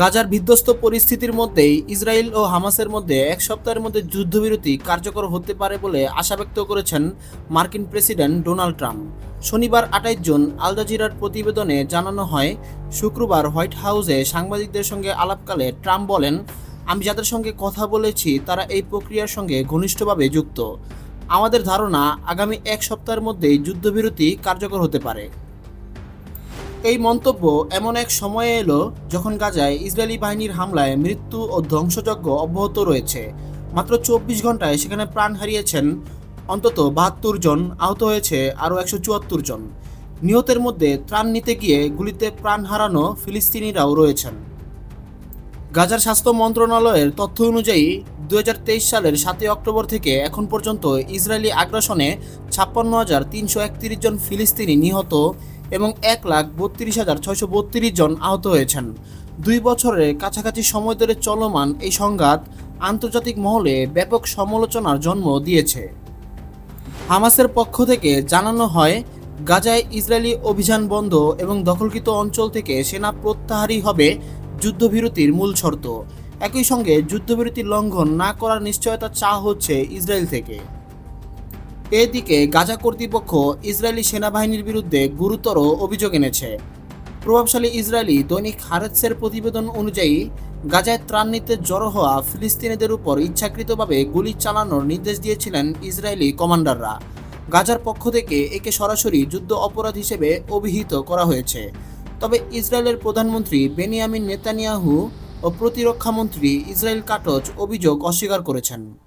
গাজার বিধ্বস্ত পরিস্থিতির মধ্যেই ইসরায়েল ও হামাসের মধ্যে এক সপ্তাহের মধ্যে যুদ্ধবিরতি কার্যকর হতে পারে বলে আশা ব্যক্ত করেছেন মার্কিন প্রেসিডেন্ট ডোনাল্ড ট্রাম্প। শনিবার আঠাইশ জুন আল জাজিরার প্রতিবেদনে জানানো হয়, শুক্রবার হোয়াইট হাউসে সাংবাদিকদের সঙ্গে আলাপকালে ট্রাম্প বলেন, আমি যাদের সঙ্গে কথা বলেছি, তারা এই প্রক্রিয়ার সঙ্গে ঘনিষ্ঠভাবে যুক্ত। আমাদের ধারণা, আগামী এক সপ্তাহের মধ্যেই যুদ্ধবিরতি কার্যকর হতে পারে। এই মন্তব্য এমন এক সময়ে এলো যখন গাজায় ইসরায়েলি বাহিনীর হামলায় মৃত্যু ও ধ্বংসযজ্ঞ অব্যাহত রয়েছে। মাত্র চব্বিশ ঘন্টায় সেখানে প্রাণ হারিয়েছেন অন্তত বাহাত্তর জন, আহত হয়েছে আরও একশো চুয়াত্তর জন। নিহতের মধ্যে ত্রাণ নিতে গিয়ে গুলিতে প্রাণ হারানো ফিলিস্তিনিরাও রয়েছেন। গাজার স্বাস্থ্য মন্ত্রণালয়ের তথ্য অনুযায়ী দু হাজার তেইশ সালের সাতই অক্টোবর থেকে এখন পর্যন্ত ইসরায়েলি আগ্রাসনে ছাপ্পান্ন হাজার তিনশো একত্রিশ জন ফিলিস্তিনি নিহত এবং এক লাখ বত্রিশ হাজার ছয়শো বত্রিশ জন আহত হয়েছেন। দুই বছরের কাছাকাছি সময় ধরে চলমান এই সংঘাত আন্তর্জাতিক মহলে ব্যাপক সমালোচনার জন্ম দিয়েছে। হামাসের পক্ষ থেকে জানানো হয়, গাজায় ইসরায়েলি অভিযান বন্ধ এবং দখলকৃত অঞ্চল থেকে সেনা প্রত্যাহারই হবে যুদ্ধবিরতির মূল শর্ত। একই সঙ্গে যুদ্ধবিরতি লঙ্ঘন না করার নিশ্চয়তা চা হচ্ছে ইসরায়েল থেকে। এদিকে গাজা কর্তৃপক্ষ ইসরায়েলি সেনাবাহিনীর বিরুদ্ধে গুরুতর অভিযোগ এনেছে। প্রভাবশালী ইসরায়েলি দৈনিক হারেৎসের প্রতিবেদন অনুযায়ী, গাজায় ত্রাণ নিতে জড়ো হওয়া ফিলিস্তিনিদের উপর ইচ্ছাকৃতভাবে গুলি চালানোর নির্দেশ দিয়েছিলেন ইসরায়েলি কমান্ডাররা। গাজার পক্ষ থেকে একে সরাসরি যুদ্ধ অপরাধ হিসেবে অভিহিত করা হয়েছে। তবে ইসরায়েলের প্রধানমন্ত্রী বেনিয়ামিন নেতানিয়াহু ও প্রতিরক্ষামন্ত্রী ইসরায়েল কাটজ অভিযোগ অস্বীকার করেছেন।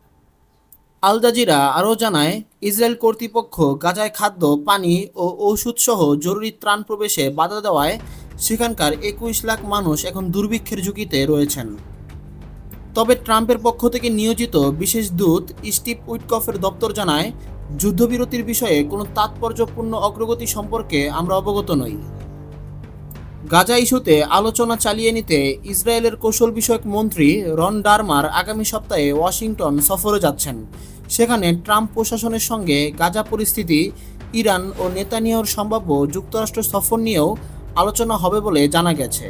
আল জাজিরা আরও জানায়, ইসরায়েল কর্তৃপক্ষ গাজায় খাদ্য, পানি ও ঔষধসহ জরুরি ত্রাণ প্রবেশে বাধা দেওয়ায় সেখানকার একুশ লাখ মানুষ এখন দুর্ভিক্ষের ঝুঁকিতে রয়েছেন। তবে ট্রাম্পের পক্ষ থেকে নিয়োজিত বিশেষ দূত স্টিভ উইটকফের দপ্তর জানায়, যুদ্ধবিরতির বিষয়ে কোনো তাৎপর্যপূর্ণ অগ্রগতি সম্পর্কে আমরা অবগত নই। গাজা ইস্যুতে আলোচনা চালিয়ে নিতে ইসরায়েলের কৌশল বিষয়ক মন্ত্রী রন ডারমার আগামী সপ্তাহে ওয়াশিংটন সফরে যাচ্ছেন। সেখানে ট্রাম্প প্রশাসনের সঙ্গে গাজা পরিস্থিতি, ইরান ও নেতানিয়র সম্ভাব্য যুক্তরাষ্ট্র সফর নিয়েও আলোচনা হবে বলে জানা গেছে।